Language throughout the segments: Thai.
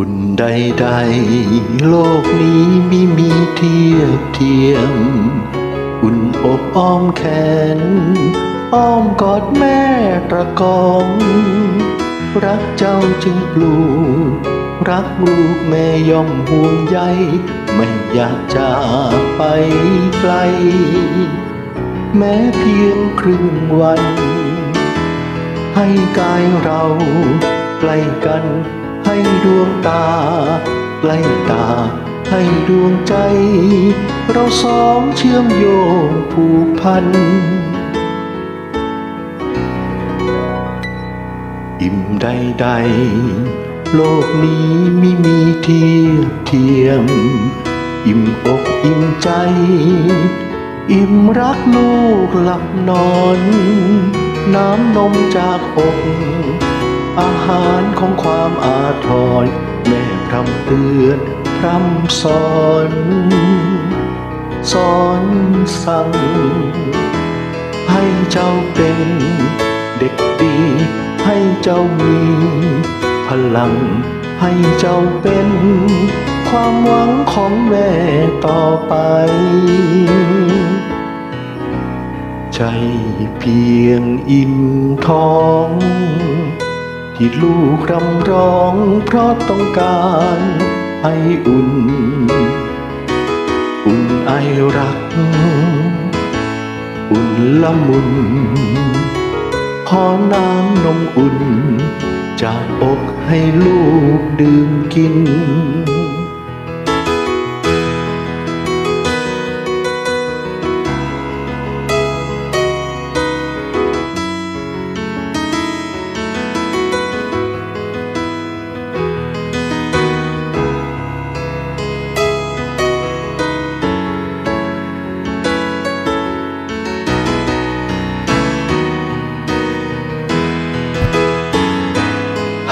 อุ่นใดๆ โลกนี้ไม่มีเทียบเทียม อุ่นอกอ้อมแขน อ้อมกอดแม่ตระกอง รักเจ้าจึงปลูก รักลูกแม่ย่อมห่วงใย ไม่อยากจากไปไกล แม้เพียงครึ่งวัน ให้กายเราใกล้กัน ให้ดวงตา ใกล้ตา ให้ดวงใจ เราสองเชื่อมโยงผูกพัน อิ่มใดๆโลกนี้ไม่มีเทียบเทียม อิ่มอกอิ่มใจ อิ่มรักลูกหลับนอน น้ำนมจากอก อาหารของความอาทรแม่พร่ำเตือนพร่ำสอน สอนสั่ง ให้เจ้าเป็นเด็กดี ให้เจ้ามี พลัง ให้เจ้าเป็น ความหวังของแม่ต่อไปใจเพียงอิ่มท้อง ที่ลูกรำร้องเพราะต้องการไออุ่น อุ่นไอรัก อุ่นละมุนขอน้ำนมอุ่น จากอกให้ลูกดื่มกิน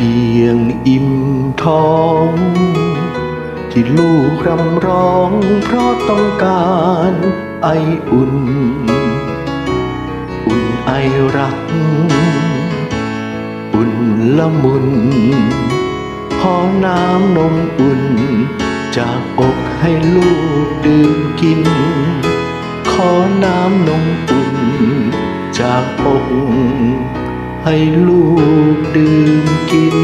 พียงอิ่มท้อง ที่ลูกรำร้องเพราะต้องการไออุ่น อุ่นไอรัก อุ่นละมุนขอน้ำนมอุ่น จากอกให้ลูกดื่มกิน ขอน้ำนมอุ่น จากอก ให้ลูกดื่มกิน